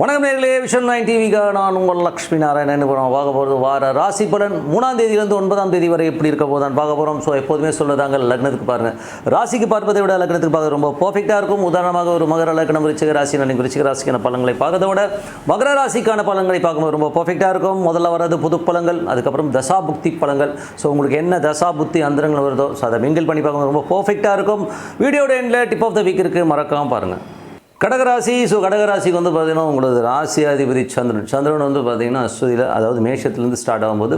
வணக்கம் நேர்களே vision nine டிவிக்காக நான் உங்கள் லக்ஷ்மி நாராயணன். இப்போ நம்ம பார்க்க போகிறது வார ராசி பலன். மூணாம் தேதியிலேருந்து ஒன்பதாம் தேதி வரை எப்படி இருக்க போதான் பார்க்க போகிறோம் ஸோ எப்போதுமே சொல்லுதாங்க லக்னத்துக்கு பாருங்கள் ராசிக்கு பார்ப்பதை விட லக்னத்துக்கு பார்க்க ரொம்ப பர்ஃபெக்டாக இருக்கும். உதாரணமாக ஒரு மகர லக்னம் விருச்சிக ராசி நான் விருச்சிக ராசிக்கான பலன்களை பார்க்கறத விட மகர ராசிக்கான பலன்களை பார்க்கும்போது ரொம்ப பர்ஃபெக்டாக இருக்கும். முதல்ல வர்றது புது பலங்கள் அதுக்கப்புறம் தசா புக்தி பலங்கள் ஸோ உங்களுக்கு என்ன தசா புத்தி அந்தரங்கள் வருதோ ஸோ அதை மிங்கிள் பண்ணி பார்க்கும்போது ரொம்ப பர்ஃபெக்டாக இருக்கும். வீடியோட எண்டில் டிப் ஆஃப் த வீக் இருக்குது மறக்காமல் பாருங்கள் கடகராசி ஸோ கடகராசிக்கு வந்து பார்த்திங்கன்னா உங்களது ராசியாதிபதி சந்திரன். சந்திரன் வந்து பார்த்தீங்கன்னா அஸ்வதியில் அதாவது மேஷத்துலேருந்து ஸ்டார்ட் ஆகும்போது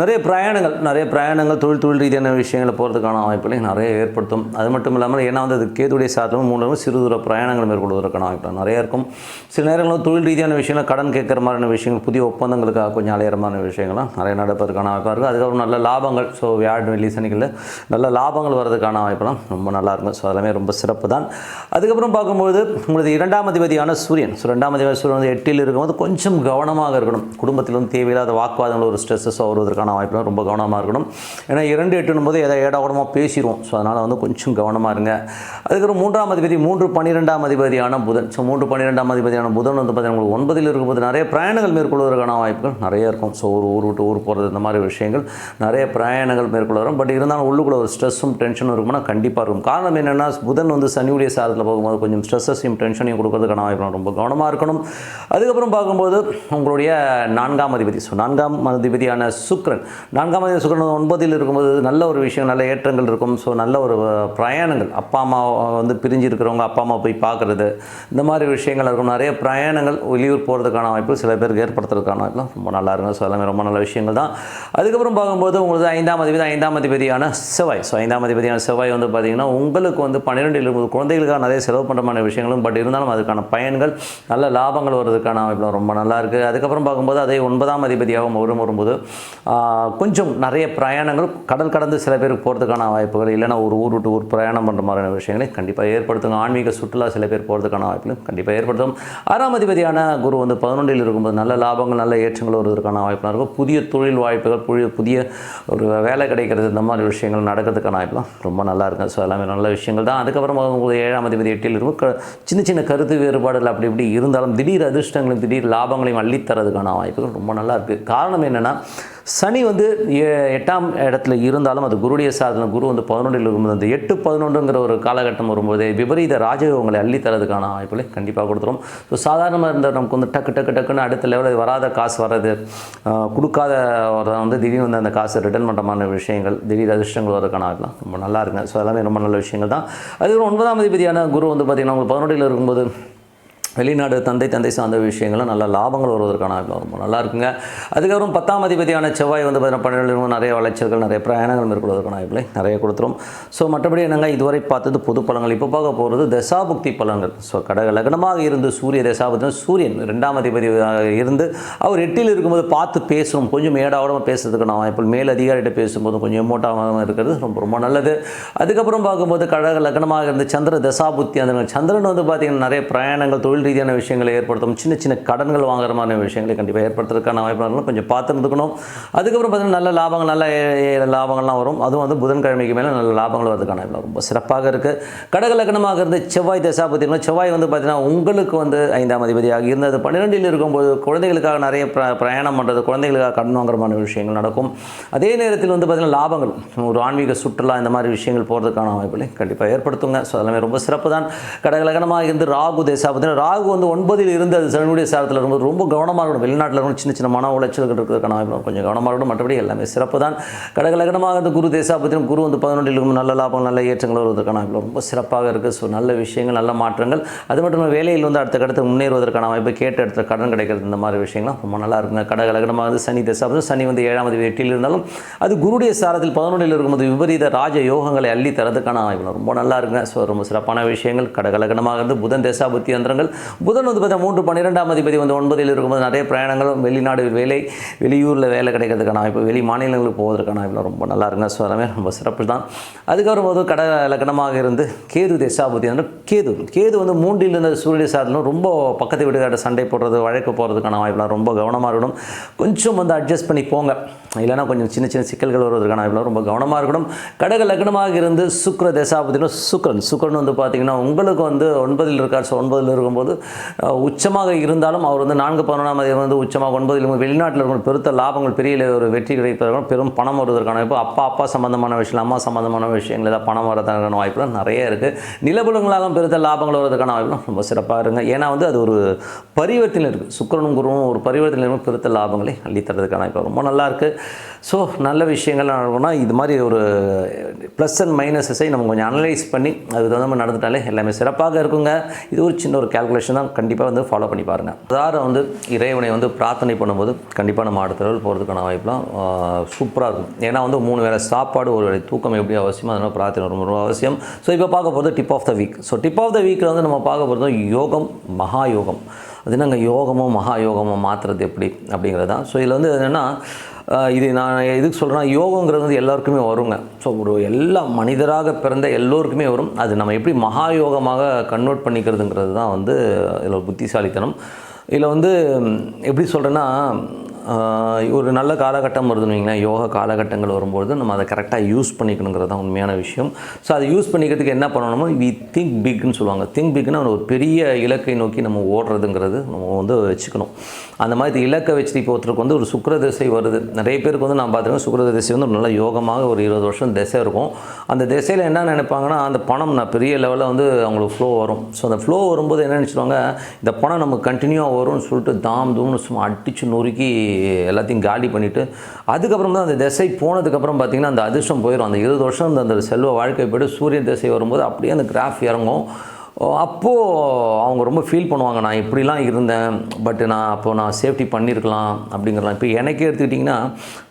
நிறைய பிரயாணங்கள் நிறைய பிரயாணங்கள் தொழில் தொழில் ரீதியான விஷயங்களை போகிறதுக்கான வாய்ப்புகளை நிறைய ஏற்படுத்தும். அது மட்டும் இல்லாமல் ஏன்னா வந்து அது கேதுடைய சாத்திரம் மூலமும் சிறு தூர பிரயாணங்கள் மேற்கொள்வதற்கான வாய்ப்புகள் நிறைய இருக்கும். சில நேரங்களில் தொழில் ரீதியான விஷயங்கள் கடன் கேட்குற மாதிரியான விஷயங்கள் புதிய ஒப்பந்தங்களுக்காக கொஞ்சம் அலையிற மாதிரியான விஷயங்கள்லாம் நிறைய நடப்பதற்கான வாய்ப்பாக இருக்குது. அதுக்கப்புறம் நல்ல லாபங்கள் ஸோ வியாழன் வெள்ளி சனிகளில் நல்ல லாபங்கள் வர்றதுக்கான வாய்ப்பெல்லாம் ரொம்ப நல்லா இருக்கும். ஸோ அதெல்லாமே ரொம்ப சிறப்பு தான் அதுக்கப்புறம் பார்க்கும்போது உங்களுக்கு இரண்டாம் அதிபதியான சூரியன். ஸோ ரெண்டாம் அதிபதி சூரியன் வந்து எட்டில் இருக்கும்போது கொஞ்சம் கவனமாக இருக்கணும். குடும்பத்தில் வந்து தேவையில்லாத வாக்குவாதங்கள் ஒரு ஸ்ட்ரெஸ்ஸஸ் வருவதற்கான வாய்ப்பு ரொம்ப கவனமாக இருக்கணும். ஏன்னா இரண்டு எட்டுனும் போது எதை ஏடாகூடமாக பேசிடுவோம் ஸோ அதனால் வந்து கொஞ்சம் கவனமாக இருங்க. அதுக்கப்புறம் மூன்றாம் அதிபதி மூன்று பன்னிரெண்டாம் அதிபதியான புதன். ஸோ மூன்று பன்னிரெண்டாம் அதிபதியான புதன் வந்து பார்த்தீங்கன்னா உங்களுக்கு ஒன்பதில் இருக்கும்போது நிறைய பிரயாணங்கள் மேற்கொள்வதற்கான வாய்ப்புகள் நிறைய இருக்கும். ஸோ ஒரு ஊர் விட்டு ஊர் போகிறது இந்த மாதிரி விஷயங்கள் நிறைய பிரயாணங்கள் மேற்கொள்ள வரும். பட் இருந்தாலும் உள்ளுக்குள்ள ஒரு ஸ்ட்ரெஸ்ஸும் டென்ஷனும் இருக்கும்னா கண்டிப்பாக இருக்கும். காரணம் என்னென்னா புதன் வந்து சனியுடைய சாரத்தில் போகும்போது கொஞ்சம் ஸ்ட்ரெஸ்ஸஸையும் டென்ஷனையும் கொடுக்கறதுக்கான வாய்ப்பு ரொம்ப கவனமாக இருக்கணும். அதுக்கப்புறம் பார்க்கும்போது உங்களுடைய நான்காம் அதிபதி ஸோ நான்காம் அதிபதியான சுக்ரன். நான்காம் அதிபதி சுக்ரன் ஒன்பதில் இருக்கும்போது நல்ல ஒரு விஷயம் நல்ல ஏற்றங்கள் இருக்கும். ஸோ நல்ல ஒரு பிரயாணங்கள். அப்பா அம்மா வந்து பிரிஞ்சு இருக்கிறவங்க அப்பா அம்மா போய் பார்க்குறது இந்த மாதிரி விஷயங்கள் இருக்கும். நிறைய பிரயாணங்கள் வெளியூர் போகிறதுக்கான வாய்ப்பு சில பேருக்கு ஏற்படுத்துறதுக்கான வாய்ப்பு ரொம்ப நல்லா இருக்கும். ஸோ எல்லாமே ரொம்ப நல்ல விஷயங்கள் தான். அதுக்கப்புறம் பார்க்கும்போது உங்களுக்கு ஐந்தாம் அதிபதி ஐந்தாம் அதிபதியான செவ்வாய். ஸோ ஐந்தாம் அதிபதியான செவ்வாய் வந்து பார்த்தீங்கன்னா உங்களுக்கு வந்து பன்னிரெண்டில் இருபது குழந்தைகளுக்காக நிறைய செலவு பண்ணுறமான விஷயங்களும் பட் இருந்தாலும் அதுக்கான பயன்கள் நல்ல லாபங்கள் வர்றதுக்கான வாய்ப்புலாம் ரொம்ப நல்லா இருக்குது அதுக்கப்புறம் பார்க்கும்போது அதே ஒன்பதாம் அதிபதியாகவும் வரும் வரும்போது கொஞ்சம் நிறைய பிரயாணங்கள் கடல் கடந்து சில பேருக்கு போகிறதுக்கான வாய்ப்புகள் இல்லைனா ஒரு ஊர் விட்டு ஊர் பிரயாணம் பண்ணுற மாதிரியான விஷயங்களை கண்டிப்பாக ஏற்படுத்துங்க. ஆன்மீக சுற்றுலா சில பேர் போகிறதுக்கான வாய்ப்புகளும் கண்டிப்பாக ஏற்படுத்தும். ஆறாம் அதிபதியான குரு வந்து பதினொன்றில் இருக்கும்போது நல்ல லாபங்கள் நல்ல ஏற்றங்கள் வருவதற்கான வாய்ப்புலாம் இருக்கும். புதிய தொழில் வாய்ப்புகள் புதிய புதிய ஒரு வேலை கிடைக்கிறது இந்த மாதிரி விஷயங்கள் நடக்கிறதுக்கான வாய்ப்புலாம் ரொம்ப நல்லா இருக்கும் ஸோ எல்லாமே நல்ல விஷயங்கள் தான். அதுக்கப்புறம் உங்களுக்கு ஏழாம் அதிபதி எட்டில் இருக்கும். சின்ன சின்ன சின்ன கருத்து வேறுபாடுகள் அப்படி இப்படி இருந்தாலும் திடீர் அதிர்ஷ்டங்களையும் திடீர் லாபங்களையும் அள்ளித்தரதுக்கான வாய்ப்புகள் ரொம்ப நல்லா இருக்குது காரணம் என்னென்னா சனி வந்து எ- எட்டாம் இடத்துல இருந்தாலும் அது குருடைய சாதனை. குரு வந்து பதினொன்றில் இருக்கும்போது அந்த எட்டு பதினொன்றுங்கிற ஒரு காலகட்டம் வரும்போது விபரீத ராஜயோகங்களை அள்ளித்தரதுக்கான வாய்ப்புகளை கண்டிப்பாக கொடுத்துரும். ஸோ சாதாரணமாக இருந்த நமக்கு வந்து டக்கு டக்கு டக்குன்னு அடுத்த லெவலில் வராத காசு வர்றது கொடுக்காத வந்து திடீர்னு வந்து அந்த காசு ரிட்டர்ன் பண்ணுறமான விஷயங்கள் திடீர் அதிர்ஷ்டங்கள் வரதுக்கான வாய்ப்புலாம் ரொம்ப நல்லா இருக்குங்க. ஸோ எல்லாமே ரொம்ப நல்ல விஷயங்கள் தான். அதுக்கப்புறம் ஒன்பதாம் அதிபதியான குரு வந்து பார்த்திங்கன்னா உங்களுக்கு பதினொன்றில் இருக்கும்போது வெளிநாடு தந்தை தந்தை சார்ந்த விஷயங்களும் நல்ல லாபங்கள் வருவதற்கான ரொம்ப நல்லா இருக்குங்க. அதுக்கப்புறம் பத்தாம் அதிபதியான செவ்வாய் வந்து பார்த்தீங்கன்னா பன்னெண்டு நிறைய வளர்ச்சிகள் நிறைய பிரயாணங்கள் மேற்கொள்வதற்கான வாய்ப்புகளை நிறைய கொடுத்துரும். ஸோ மற்றபடி என்னங்க இதுவரை பார்த்தது பொது பலன்கள். இப்போ பார்க்க போகிறது தசாபுக்தி பலன்கள். ஸோ கடக லக்னமாக இருந்து சூரிய தசாபுக்தி சூரியன் ரெண்டாம் அதிபதி இருந்து அவர் எட்டில் இருக்கும்போது பார்த்து பேசும் கொஞ்சம் மேடாவடமாக பேசுறதுக்கான வாய்ப்புகள் மேல் அதிகாரிகிட்ட பேசும்போது கொஞ்சம் எமோட்டாக இருக்கிறது ரொம்ப ரொம்ப நல்லது. அதுக்கப்புறம் பார்க்கும்போது கடக லக்னமாக இருந்து சந்திர தசாபுக்தி அந்த சந்திரன் வந்து பார்த்திங்கன்னா நிறைய பிரயாணங்கள் தொழில் ரீதியான விஷயங்களை ஏற்படுத்தும் சின்ன சின்ன கடன்கள் வாங்குற மாதிரி விஷயங்களை கண்டிப்பாக ஏற்படுத்துறதுக்கான வாய்ப்புகள் கொஞ்சம் பார்த்து இருந்துக்கணும். அதுக்கப்புறம் பார்த்தீங்கன்னா நல்ல லாபங்கள் நல்ல லாபங்கள்லாம் வரும். அதுவும் வந்து புதன்கிழமைக்கு மேலே நல்ல லாபங்கள் வரதுக்கான வாய்ப்பு ரொம்ப சிறப்பாக இருக்குது கடக லக்னமாக இருந்து செவ்வாய் தசாபுத்தினா செவ்வாய் வந்து பார்த்தீங்கன்னா உங்களுக்கு வந்து ஐந்தாம் அதிபதியாக இருந்தது. பன்னிரெண்டில் இருக்கும்போது குழந்தைகளுக்காக நிறைய பிரயாணம் பண்ணுறது குழந்தைகளுக்காக கடன் வாங்குற மாதிரி விஷயங்கள் நடக்கும். அதே நேரத்தில் வந்து பார்த்தீங்கன்னா லாபங்கள் ஒரு ஆன்மீக சுற்றுலா இந்த மாதிரி விஷயங்கள் போகிறதுக்கான வாய்ப்புகளை கண்டிப்பாக ஏற்படுத்துங்க. ஸோ அதெல்லாமே ரொம்ப சிறப்பு தான் கடகலகனமாக இருந்து ராகு தேசா பார்த்தீங்கன்னா ராகு வந்து ஒன்பதில் இருந்து அது சனியுடைய சாரத்தில் இருக்கும்போது ரொம்ப கவனமாக இருக்கணும். வெளிநாட்டில் இருக்கணும். சின்ன சின்ன மன உளைச்சல்கள் இருக்கிறதுக்கான வாய்ப்பு கொஞ்சம் கவனமாக இருக்கணும். மற்றபடி எல்லாமே சிறப்பு தான். கடகலகனமாக இருந்து குரு தேசாபத்திரம் குரு வந்து பதினொன்றில் இருக்கும். நல்ல லாபம் நல்ல ஏற்றங்கள் வருவதற்கான வாய்ப்பு ரொம்ப சிறப்பாக இருக்குது ஸோ நல்ல விஷயங்கள் நல்ல மாற்றங்கள். அது மட்டும் இல்லாமல் வேலையில் வந்து அடுத்த கடத்து முன்னேறுவதற்கான வாய்ப்பு கேட்ட இடத்துல கடன் கிடைக்கிறது இந்த மாதிரி விஷயங்கள்லாம் ரொம்ப நல்லா இருக்குங்க. கடகலகனமாக வந்து சனி தேசாபத்திரம் சனி வந்து ஏழாவது தேதி எட்டில் இருந்தாலும் அது குருடைய சாரத்தில் பதினொன்றில் இருக்கும்போது விபரீத ராஜ யோகங்களை அள்ளி தரதுக்கான வாய்ப்பு ரொம்ப நல்லா இருக்குங்க. ஸோ ரொம்ப சிறப்பான விஷயங்கள். கடகலகனமாக இருந்து புதன் தேசாபுத்தி யந்திரங்கள் புதன் வந்து பார்த்தா மூன்று பன்னிரெண்டாம் அதிபதி வந்து ஒன்பதில் இருக்கும்போது நிறைய பிரயாணங்களும் வெளிநாடு வேலை வெளியூரில் வேலை கிடைக்கிறதுக்கான வாய்ப்பு வெளி மாநிலங்களுக்கு போவதற்கான வாய்ப்பு ரொம்ப நல்லா இருங்க ஸோ எல்லாமே ரொம்ப சிறப்பு தான். அதுக்கப்புறம் போது கட லக்னமாக இருந்து கேது தேசாபதி கேது கேது வந்து மூன்றில் இருந்த சூரிய சாதனம் ரொம்ப பக்கத்து வீட்டுக்கார சண்டை போடுறது வழக்கு போகிறதுக்கான வாய்ப்புலாம் ரொம்ப கவனமாக இருக்கணும். கொஞ்சம் வந்து அட்ஜஸ்ட் பண்ணி போங்க. இல்லைன்னா கொஞ்சம் சின்ன சின்ன சிக்கல்கள் வருவதற்கான வாய்ப்புலாம் ரொம்ப கவனமாக இருக்கணும். கடக லக்னமாக இருந்து சுக்ர தசாபதினா சுக்ரன் சுக்ரன் வந்து பார்த்திங்கன்னா உங்களுக்கு வந்து ஒன்பதில் இருக்கார். ஸோ ஒன்பதில் இருக்கும்போது உச்சமாக இருந்தாலும் அவர் வந்து நான்கு பதினொன்றாம் தேதி வந்து உச்சமாக ஒன்பதில் வெளிநாட்டில் இருக்கும் பெருத்த லாபங்கள் பெரிய ஒரு வெற்றி கிடைப்பதற்கான பெரும் பணம் வருவதற்கான வாய்ப்பு. அப்பா அப்பா சம்மந்தமான விஷயம் அம்மா சம்மந்தமான விஷயங்கள் ஏதாவது பணம் வரதுக்கான வாய்ப்புலாம் நிறைய இருக்குது நிலபுலங்களாலும் பெருத்த லாபங்கள் வருவதற்கான வாய்ப்புலாம் ரொம்ப சிறப்பாக இருங்க ஏன்னா வந்து அது ஒரு பரிவர்த்தனை இருக்குது சுக்கிரனும் குருவும் ஒரு பரிவர்த்தனை இருக்கும் பெருத்த லாபங்களை அள்ளித்தரதுக்கான வாய்ப்பு. ரொம்ப நல்லா இருக்குது ஸோ நல்ல விஷயங்கள் நடக்கும்னா இது மாதிரி ஒரு ப்ளஸ் அண்ட் மைனஸஸை நம்ம கொஞ்சம் அனலைஸ் பண்ணி அதுக்கு தகுந்த மாதிரி நடந்துட்டாலே எல்லாமே சிறப்பாக இருக்குங்க. இது ஒரு சின்ன ஒரு கால்குலேஷன் தான். கண்டிப்பாக வந்து ஃபாலோ பண்ணி பாருங்கள் அதாவது வந்து இறைவனை வந்து பிரார்த்தனை பண்ணும்போது கண்டிப்பாக நம்ம அடுத்த லெவல் போகிறதுக்கான வாய்ப்புலாம் சூப்பராக இருக்கும். ஏன்னா வந்து மூணு வேளை சாப்பாடு ஒரு வேலை தூக்கம் எப்படி அவசியமோ அதனால் பிரார்த்தனை ரொம்ப ரொம்ப அவசியம். ஸோ இப்போ பார்க்க போகிறது tip of the week so tip of the வீக்கில் வந்து நம்ம பார்க்க போகிறது யோகம் மகா யோகம் அது என்னங்க? யோகமோ மகா யோகமோ மாற்றுறது எப்படி அப்படிங்கிறது தான் ஸோ இதில் வந்து என்னென்னா இது நான் எதுக்கு சொல்கிறேன்னா யோகங்கிறது வந்து எல்லாருக்குமே வருங்க. ஸோ ஒரு எல்லா மனிதராக பிறந்த எல்லோருக்குமே வரும். அது நம்ம எப்படி மகா யோகமாக கன்வெர்ட் பண்ணிக்கிறதுங்கிறது தான் வந்து இதில் ஒரு புத்திசாலித்தனம். இதில் வந்து எப்படி சொல்கிறேன்னா ஒரு நல்ல காலகட்டம் வருதுன்னு வைங்களேன். யோகா காலகட்டங்கள் வரும்போது நம்ம அதை கரெக்டாக யூஸ் பண்ணிக்கணுங்கிறது தான் உண்மையான விஷயம். ஸோ அதை யூஸ் பண்ணிக்கிறதுக்கு என்ன பண்ணணுமோ வி திங்க் பிக்னு சொல்லுவாங்க. திங்க் பிக்னா ஒரு பெரிய இலக்கை நோக்கி நம்ம ஓடுறதுங்கிறது நம்ம வந்து வச்சுக்கணும். அந்த மாதிரி இலக்கை வச்சு இப்போ ஒருத்தருக்கு வந்து ஒரு சுக்கிர திசை வருது. நிறைய பேருக்கு வந்து நான் பார்த்துருக்கேன் சுக்கர திசை வந்து ஒரு நல்ல யோகமாக ஒரு இருபது வருஷம் திசை இருக்கும். அந்த திசையில் என்ன நினைப்பாங்கன்னா அந்த பணம் நான் பெரிய லெவலில் வந்து அவங்களுக்கு ஃப்ளோ வரும். ஸோ அந்த ஃப்ளோ வரும்போது என்ன நினச்சிடுவாங்க இந்த பணம் நமக்கு கண்டினியூவாக வரும்னு சொல்லிட்டு தாம் தூம்னு சும்மா அடித்து நொறுக்கி எல்லாத்தையும் காலி பண்ணிவிட்டு அதுக்கப்புறம் தான் அந்த திசை போனதுக்கப்புறம் பார்த்திங்கன்னா அந்த அதிர்ஷ்டம் போயிடும் அந்த இருபது வருஷம் அந்த அந்த செல்வ வாழ்க்கை போய்ட்டு சூரிய திசை வரும்போது அப்படியே அந்த கிராஃப் இறங்கும். அப்போது அவங்க ரொம்ப ஃபீல் பண்ணுவாங்க நான் இப்படிலாம் இருந்தேன் பட் நான் அப்போது நான் சேஃப்டி பண்ணியிருக்கலாம் அப்படிங்கிறலாம். இப்போ எனக்கே எடுத்துக்கிட்டிங்கன்னா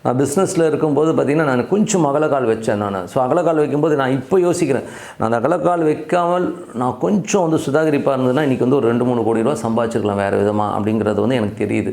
நான் பிஸ்னஸில் இருக்கும்போது பார்த்திங்கன்னா நான் கொஞ்சம் அகலக்கால் வச்சேன் நான். ஸோ அகலக்கால் வைக்கும்போது நான் இப்போ யோசிக்கிறேன் நான் அந்த அகலக்கால் வைக்காமல் நான் கொஞ்சம் வந்து சுதாகரிப்பாக இருந்ததுன்னா இன்றைக்கி வந்து ஒரு ரெண்டு மூணு கோடி ரூபா சம்பாதிச்சிருக்கலாம் வேறு விதமாக அப்படிங்கிறது வந்து எனக்கு தெரியுது.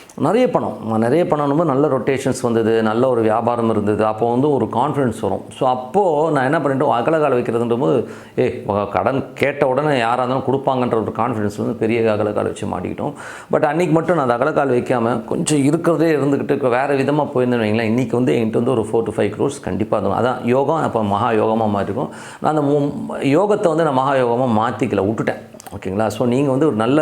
நிறைய பணம். நிறைய பணம் நல்ல ரொட்டேஷன்ஸ் வந்தது நல்ல ஒரு வியாபாரம் இருந்தது. அப்போ வந்து ஒரு கான்ஃபிடன்ஸ் வரும். ஸோ அப்போது நான் என்ன பண்ணிட்டோம் அகலகால் வைக்கிறதுன்ற போது ஏ கடன் கேட்ட உடனே யாராக இருந்தாலும் கொடுப்பாங்கன்ற ஒரு கான்ஃபிடன்ஸ் வந்து பெரிய அகலக்கால் வச்சு மாட்டிக்கிட்டோம். பட் அன்றைக்கி மட்டும் நான் அந்த அகலக்கால் வைக்காமல் கொஞ்சம் இருக்கிறதே இருந்துக்கிட்டு வேறு விதமாக போயிருந்தேன் வைங்களேன். இன்றைக்கி வந்து என்கிட்ட வந்து ஒரு ஃபோர் டு ஃபைவ் க்ரோர்ஸ் கண்டிப்பாக இருக்கும் அதான் யோகம் அப்போ மகா யோகமாக மாற்றிருக்கும் நான் அந்த யோகத்தை வந்து நான் மகா யோகமாக மாற்றிக்கல விட்டுட்டேன். ஓகேங்களா? ஸோ நீங்கள் வந்து ஒரு நல்ல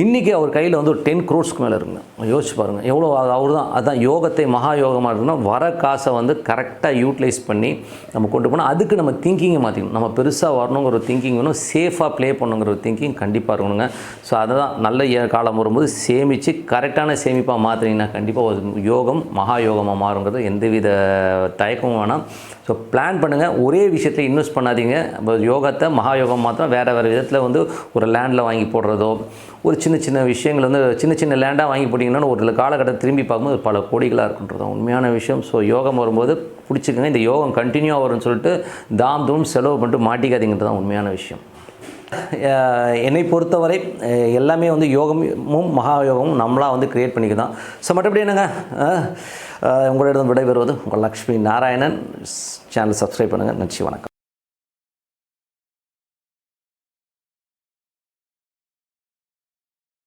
இன்றைக்கி அவர் கையில் வந்து ஒரு டென் க்ரோர்ஸ்க்கு மேலே இருக்குங்க. யோசிச்சு பாருங்கள் எவ்வளோ அவர் தான் அதுதான் யோகத்தை மகா யோகமாக இருக்குன்னா வர காசை வந்து கரெக்டாக யூட்டிலைஸ் பண்ணி நம்ம கொண்டு போனால் அதுக்கு நம்ம திங்கிங்கை மாற்றிக்கணும் நம்ம பெருசாக வரணுங்கிற ஒரு திங்கிங் வேணும். சேஃபாக ப்ளே பண்ணுங்கிற ஒரு திங்கிங் கண்டிப்பாக இருக்கணுங்க. ஸோ அதை தான் நல்ல ஏ- காலம் வரும்போது சேமித்து கரெக்டான சேமிப்பாக மாற்றினீங்கன்னா கண்டிப்பாக ஒரு யோகம் மகா யோகமாக மாறுங்கிறது எந்தவித தயக்கமும் வேணாம். ஸோ பிளான் பண்ணுங்கள் ஒரே விஷயத்தில் இன்வெஸ்ட் பண்ணாதீங்க. யோகத்தை மகா யோகம் மாத்திரம் வேறு வேறு விதத்தில் வந்து ஒரு லேண்டில் வாங்கி போடுறதோ ஒரு சின்ன சின்ன விஷயங்கள் வந்து சின்ன சின்ன லேண்டாக வாங்கி போட்டிங்கன்னா ஒரு காலகட்டத்தை திரும்பி பார்க்கும்போது பல கோடிகளாக இருக்குன்றது தான் உண்மையான விஷயம். ஸோ யோகம் வரும்போது பிடிச்சிக்கங்க. இந்த யோகம் கண்டினியூ ஆகும்னு சொல்லிட்டு தாம் தூம் செலவு பண்ணிட்டு மாட்டிக்காதீங்கன்றது தான் உண்மையான விஷயம். என்னை பொறுத்தவரை எல்லாமே வந்து யோகமும் மகா யோகமும் நம்மளாக வந்து க்ரியேட் பண்ணிக்க தான் ஸோ மற்றபடி என்னங்க? உங்களிடம் விடைபெறுவது உங்கள் லக்ஷ்மி நாராயணன். சேனல் சப்ஸ்கிரைப் பண்ணுங்கள் நன்றி வணக்கம்.